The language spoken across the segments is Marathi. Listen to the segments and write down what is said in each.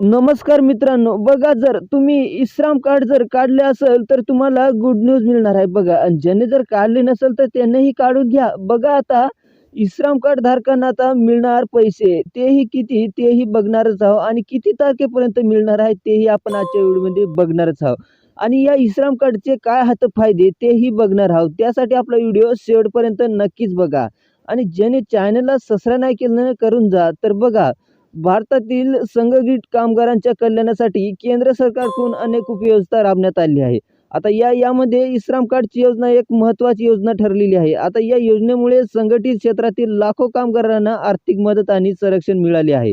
नमस्कार मित्रांनो बघा जर तुम्ही इश्राम कार्ड जर काढले असेल तर तुम्हाला गुड न्यूज मिळणार आहे बघा. आणि ज्याने जर काढले नसेल तर त्यांनाही काढून घ्या. बघा आता इश्राम कार्ड धारकांना आता मिळणार पैसे. तेही किती तेही बघणारच आहोत. आणि किती तारखेपर्यंत मिळणार आहे तेही आपण आजच्या व्हिडिओमध्ये बघणारच आहोत. आणि या इश्राम कार्डचे काय हात फायदे तेही बघणार आहोत. त्यासाठी आपला व्हिडिओ शेवटपर्यंत नक्कीच बघा. आणि ज्याने चॅनलला सबस्क्राईब नाही केलं करून जा. तर बघा भारतातील संघटित कामगारांच्या कल्याणासाठी केंद्र सरकारकडून अनेक उपयोजना राबण्यात आली आहे. आता या यामध्ये इश्राम कार्डची योजना एक महत्त्वाची योजना ठरलेली आहे. आता या योजनेमुळे संघटित क्षेत्रातील लाखो कामगारांना आर्थिक मदत आणि संरक्षण मिळाले आहे.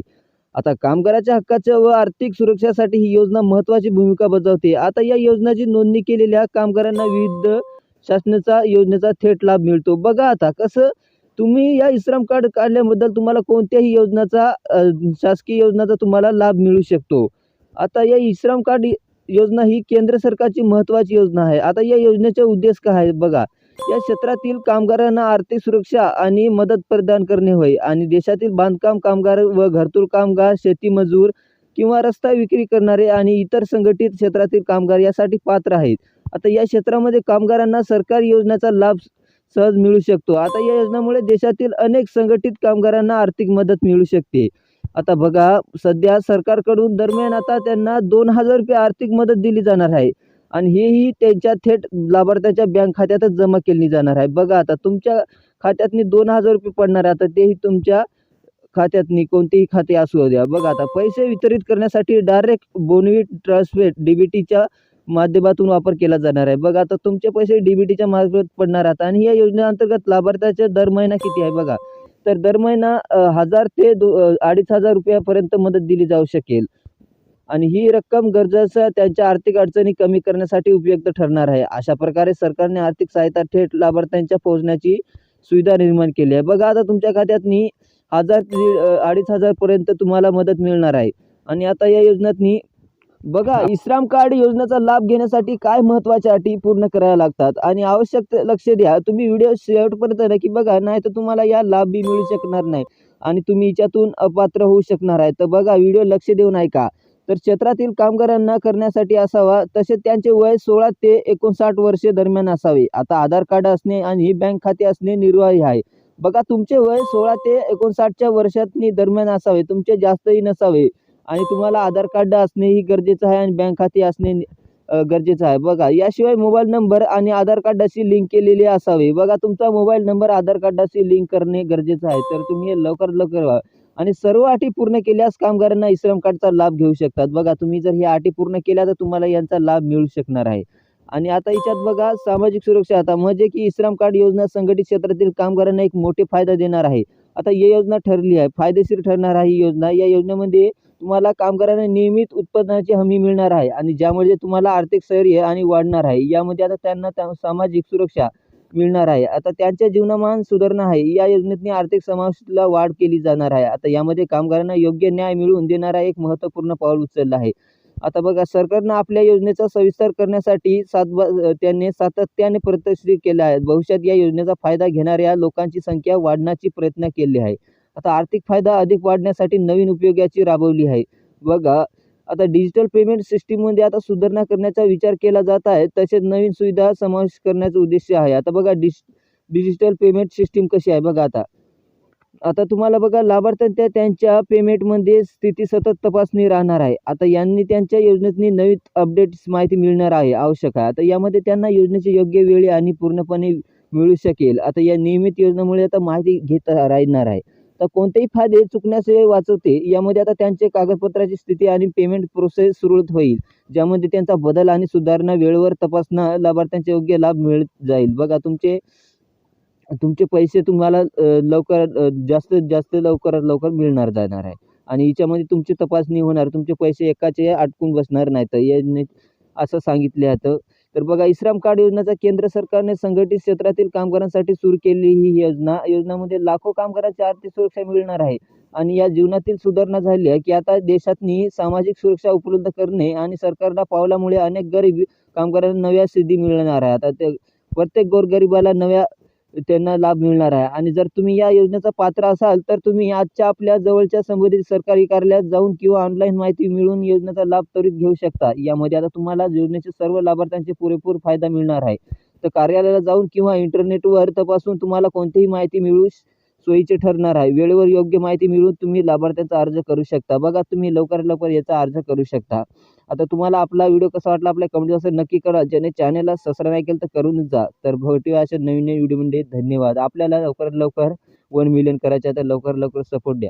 आता कामगाराच्या हक्काच्या व आर्थिक सुरक्षासाठी ही योजना महत्त्वाची भूमिका बजावते. आता या योजनाची नोंदणी केलेल्या कामगारांना विविध शासनाचा योजनेचा थेट लाभ मिळतो. बघा आता कसं तुम्ही या इश्रम कार्ड काढल्याबद्दल तुम्हाला कोणत्याही योजनाचा शासकीय योजनाचा तुम्हाला लाभ मिळू शकतो. आता या इश्रम कार्ड योजना ही केंद्र सरकारची महत्त्वाची योजना आहे. आता या योजनेचा उद्देश काय आहे बघा. या क्षेत्रातील कामगारांना आर्थिक सुरक्षा आणि मदत प्रदान करणे होय आणि देशातील बांधकाम कामगार व घरतूर कामगार शेतीमजूर किंवा रस्ता विक्री करणारे आणि इतर संघटित क्षेत्रातील कामगार यासाठी पात्र आहेत. आता या क्षेत्रामध्ये कामगारांना सरकारी योजनेचा लाभ सहज मिळू शकतो. आता या योजनेमुळे देशातील अनेक संघटित कामगारांना आर्थिक मदत मिळू शकते. आता बघा सध्या सरकारकडून दरम्यान आता त्यांना दोन हजार रुपये आर्थिक मदत दिली जाणार आहे. आणि हेही त्यांच्या थेट लाभार्थ्याच्या बँक खात्यातच जमा केली जाणार आहे. बघा आता तुमच्या खात्यातनी दोन हजार रुपये पडणार आहे. आता तेही तुमच्या खात्यातनी कोणतेही खाते असू द्या. बघा आता पैसे वितरित करण्यासाठी डायरेक्ट बोनवी ट्रान्सफर डी बी टीच्या माध्यमातून वापर केला जाणार आहे. बघा आता तुमचे पैसे डी बी टीच्या मार्फत पडणार आहेत आणि या योजनेअंतर्गत लाभार्थ्याचे दर महिना किती आहे बघा. तर दर महिना हजार ते दो अडीच हजार रुपयापर्यंत मदत दिली जाऊ शकेल. आणि ही रक्कम गरजेचं त्यांच्या आर्थिक अडचणी कमी करण्यासाठी उपयुक्त ठरणार आहे. अशा प्रकारे सरकारने आर्थिक सहायता थेट लाभार्थ्यांच्या पोहोचण्याची सुविधा निर्माण केली आहे. बघा आता तुमच्या खात्यातनी हजार ते अडीच हजारपर्यंत तुम्हाला मदत मिळणार आहे. आणि आता या योजनेतनी बघा इश्राम कार्ड योजनेचा लाभ घेण्यासाठी काय महत्त्वाच्या अटी पूर्ण कराव्या लागतात? आणि आवश्यक लक्ष द्या. तुम्ही व्हिडिओ शेवटपर्यंत नक्की बघा नाही तर तुम्हाला या लाभ बी मिळू शकणार नाही आणि तुम्ही याच्यातून अपात्र होऊ शकणार आहे. तर बघा व्हिडिओ लक्ष देऊन ऐका. तर क्षेत्रातील कामगारांना करण्यासाठी असावा तसेच त्यांचे वय सोळा ते एकोणसाठ वर्षे दरम्यान असावे. आता आधार कार्ड असणे आणि बँक खाते असणे निर्वाही आहे. बघा तुमचे वय सोळा ते एकोणसाठच्या वर्षातनी दरम्यान असावे तुमचे जास्तही नसावे. आणि तुम्हाला आधार कार्ड असणे ही गरजेचं आहे आणि बँक खाते असणे गरजेचं आहे. बघा याशिवाय मोबाईल नंबर आणि आधार कार्डाशी लिंक केलेली असावे. बघा तुमचा मोबाईल नंबर आधार कार्डाशी लिंक करणे गरजेचं आहे. तर तुम्ही हे लवकरात लवकर व्हा. आणि सर्व अटी पूर्ण केल्यास कामगारांना इश्रम कार्डचा लाभ घेऊ शकतात. बघा तुम्ही जर ह्या अटी पूर्ण केल्या तर तुम्हाला यांचा लाभ मिळू शकणार आहे. आणि आता याच्यात बघा सामाजिक सुरक्षा आता म्हणजे की इश्रम कार्ड योजना संघटित क्षेत्रातील कामगारांना एक मोठे फायदा देणार आहे. आता ही योजना ठरली आहे. फायदेशीर ठरणार आहे ही योजना. या योजनेमध्ये तुम्हाला कामगारांना नियमित उत्पन्नाची हमी मिळणार आहे आणि ज्यामुळे तुम्हाला आर्थिक स्थैर्य आणि वाढणार आहे यामध्ये आता त्यांना त्या- सामाजिक सुरक्षा मिळणार आहे. आता त्यांच्या जीवनमान सुधारणा आहे. या योजनेतनी आर्थिक समावेशला वाढ केली जाणार आहे. आता यामध्ये कामगारांना योग्य न्याय मिळवून देणारा एक महत्त्वपूर्ण पाऊल उचललं आहे. आता बघा सरकारनं आपल्या योजनेचा सविस्तर करण्यासाठी सातबा त्यांनी सातत्याने प्रदर्शित केले आहेत. भविष्यात या योजनेचा फायदा घेणाऱ्या लोकांची संख्या वाढण्याची प्रयत्न केले आहे आता आर्थिक फायदा अधिक वाढण्यासाठी नवीन उपयोगाची राबवली आहे. बघा आता डिजिटल पेमेंट सिस्टीममध्ये आता सुधारणा करण्याचा विचार केला जात आहे तसेच नवीन सुविधा समावेश करण्याचा उद्देश आहे. आता बघा डिज डिजिटल पेमेंट सिस्टीम कशी आहे बघा आता. आता तुम्हाला बघा लाभार्थ्यांच्या त्यांच्या पेमेंटमध्ये स्थिती सतत तपासणी राहणार आहे. आता यांनी त्यांच्या योजनेतनी नवीन अपडेट्स माहिती मिळणार आहे आवश्यक आहे. आता यामध्ये त्यांना योजनेची योग्य वेळी आणि पूर्णपणे मिळू शकेल. आता या नियमित योजनेमुळे आता माहिती घेत राहणार आहे. तर कोणतेही फायदे चुकण्याशिवाय वाचवते. यामध्ये आता त्यांचे कागदपत्राची स्थिती आणि पेमेंट प्रोसेस सुरळीत होईल ज्यामध्ये त्यांचा बदल आणि सुधारणा वेळेवर तपासणं लाभार्थ्यांचे योग्य लाभ मिळत जाईल. बघा तुमचे तुमचे पैसे तुम्हाला लवकर जास्तीत जास्त लवकरात लवकर मिळणार जाणार आहे. आणि याच्यामध्ये तुमची तपासणी होणार. तुमचे पैसे एकाचे अटकून बसणार नाही तर याने असं सांगितले जातं. तर बघा इश्रम कार्ड योजनेचा केंद्र सरकारने संघटित क्षेत्रातील कामगारांसाठी सुरू केली ही योजना. योजनामध्ये लाखो कामगारांची आर्थिक सुरक्षा मिळणार आहे आणि या जीवनातील सुधारणा झाली आहे की आता देशातनी सामाजिक सुरक्षा उपलब्ध करणे आणि सरकारला पावलामुळे अनेक गरीब कामगारांना नव्या सिद्धी मिळणार आहे. आता ते प्रत्येक गोरगरिबाला नव्या त्यांना लाभ मिळणार आहे. आणि जर तुम्ही या योजनेचा पात्र असाल तर तुम्ही आजच्या आपल्या जवळच्या संबंधित सरकारी कार्यालयात जाऊन किंवा ऑनलाईन माहिती मिळवून योजनेचा लाभ त्वरित घेऊ शकता. यामध्ये आता तुम्हाला योजनेचे सर्व लाभार्थ्यांचे पुरेपूर फायदा मिळणार आहे. तर कार्यालयाला जाऊन किंवा इंटरनेटवर तपासून तुम्हाला कोणतीही माहिती मिळू श- सोयीचे ठरणार आहे. वेळेवर योग्य माहिती मिळवून तुम्ही लाभार्थ्यांचा अर्ज करू शकता. बघा तुम्ही लवकरात लवकर याचा अर्ज करू शकता. आता तुम्हाला आपला व्हिडिओ कसा वाटला आपल्या कमेंट असं नक्की करा ज्याने चॅनलला सबस्क्राईब नाही केलं तर करूनच जा. तर भेटूया अशा नवीन नवीन व्हिडिओमध्ये धन्यवाद. आपल्याला लवकरात लवकर वन मिलियन करायचे आहे तर लवकर लवकर सपोर्ट द्या.